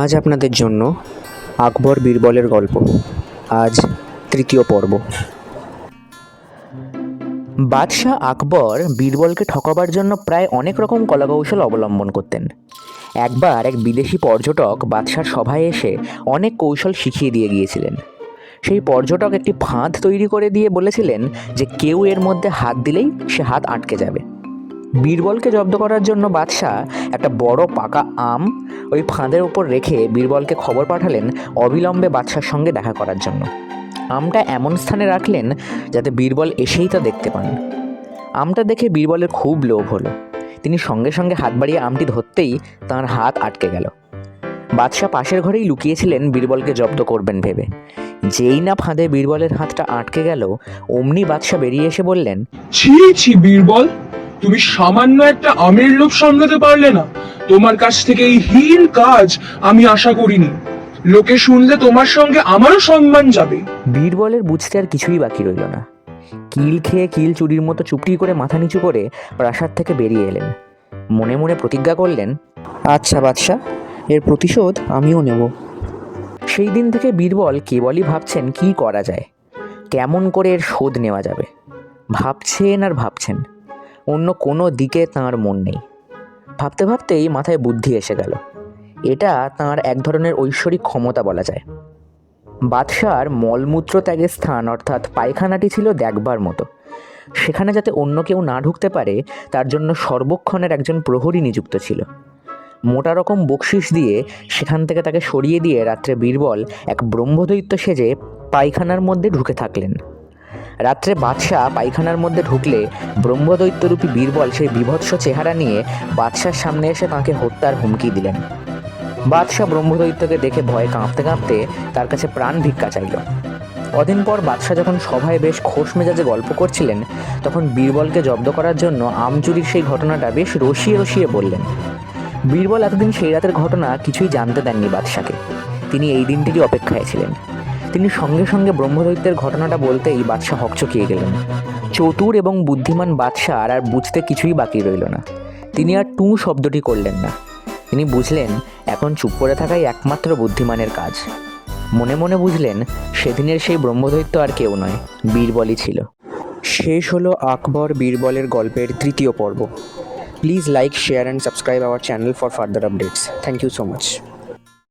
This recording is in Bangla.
আজ আপনাদের জন্য আকবর বীরবলের গল্প। আজ তৃতীয় পর্ব। বাদশাহ আকবর বীরবলকে ঠকাবার জন্য প্রায় অনেক রকম কলাকৌশল অবলম্বন করতেন। একবার এক বিদেশি পর্যটক বাদশার সভায় এসে অনেক কৌশল শিখিয়ে দিয়ে গিয়েছিলেন। সেই পর্যটক একটি ফাঁদ তৈরি করে দিয়ে বলেছিলেন যে কেউ এর মধ্যে হাত দিলেই সে হাত আটকে যাবে। বীরবলকে জব্দ করার জন্য বাদশাহ একটা বড় পাকা আম ওই ফাঁদের উপর রেখে বীরবলকে খবর পাঠালেন অবিলম্বে বাদশার সঙ্গে দেখা করার জন্য। আমটা এমন স্থানে রাখলেন যাতে বীরবল এসেই তা দেখতে পান। আমটা দেখে বীরবলের খুব লোভ হলো। তিনি সঙ্গে সঙ্গে হাত বাড়িয়ে আমটি ধরতেই তাঁর হাত আটকে গেল। বাদশাহ পাশের ঘরেই লুকিয়েছিলেন বীরবলকে জব্দ করবেন ভেবে। যেই না ফাঁদে বীরবলের হাতটা আটকে গেল, অমনি বাদশাহ বেরিয়ে এসে বললেন, ছি ছি, বীরবল। তুমি সামান্য একটা আমের লোভ সামলাতে পারলে না। তোমার কাছ থেকে এই হীন কাজ আমি আশা করিনি। লোকে শুনলে তোমার সঙ্গে আমারও সম্মান যাবে। বীরবলের বুঝতে আর কিছুই বাকি রইল না। কিল খেয়ে কিল চুরির মতো চুপটি করে মাথা নিচু করে প্রাসাদ থেকে বেরিয়ে এলেন। মনে মনে প্রতিজ্ঞা করলেন আচ্ছা বাদশাহ, এর প্রতিশোধ আমিও নেব। সেই দিন থেকে বীরবল কেবলই ভাবছেন কি করা যায়। কেমন করে এর শোধ নেওয়া যাবে। ভাবছেন আর ভাবছেন। অন্য কোনো দিকে তাঁর মন নেই। ভাবতে ভাবতেই মাথায় বুদ্ধি এসে গেল। এটা তাঁর এক ধরনের ঐশ্বরিক ক্ষমতা বলা যায়। বাদশার মলমূত্র ত্যাগের স্থান, অর্থাৎ পায়খানাটি ছিল দেখবার মতো। সেখানে যাতে অন্য কেউ না ঢুকতে পারে, তার জন্য সর্বক্ষণের একজন প্রহরী নিযুক্ত ছিল। মোটা রকম বকশিস দিয়ে সেখান থেকে তাকে সরিয়ে দিয়ে রাত্রে বীরবল এক ব্রহ্মদৈত্য সেজে পায়খানার মধ্যে ঢুকে থাকলেন। রাত্রে বাদশাহ পায়খানার মধ্যে ঢুকলে ব্রহ্মদৈত্যরূপী বীরবল সেই বিভৎস চেহারা নিয়ে বাদশার সামনে এসে তাঁকে হত্যার হুমকি দিলেন। বাদশাহ ব্রহ্মদৈত্যকে দেখে ভয়ে কাঁপতে কাঁপতে তার কাছে প্রাণ ভিক্ষা চাইল। কদিন পর বাদশাহ যখন সভায় বেশ খোশ মেজাজে গল্প করছিলেন, তখন বীরবলকে জব্দ করার জন্য আমচুরির সেই ঘটনাটা বেশ রসিয়ে রসিয়ে বললেন। বীরবল এতদিন সেই রাতের ঘটনা কিছুই জানতে দেননি বাদশাকে। তিনি এই দিনটিরই অপেক্ষায় ছিলেন। তিনি সঙ্গে সঙ্গে ব্রহ্মদৈত্যের ঘটনাটা বলতেই বাদশাহ হকচকিয়ে গেলেন। চতুর এবং বুদ্ধিমান বাদশাহ আর আর বুঝতে কিছুই বাকি রইল না। তিনি আর টু শব্দটি করলেন না। তিনি বুঝলেন, এখন চুপ করে থাকাই একমাত্র বুদ্ধিমানের কাজ। মনে মনে বুঝলেন, সেদিনের সেই ব্রহ্মদৈত্য আর কেউ নয়, বীরবলই ছিল। শেষ হলো আকবর বীরবলের গল্পের তৃতীয় পর্ব। Please like, share and subscribe our channel for further updates thank you so much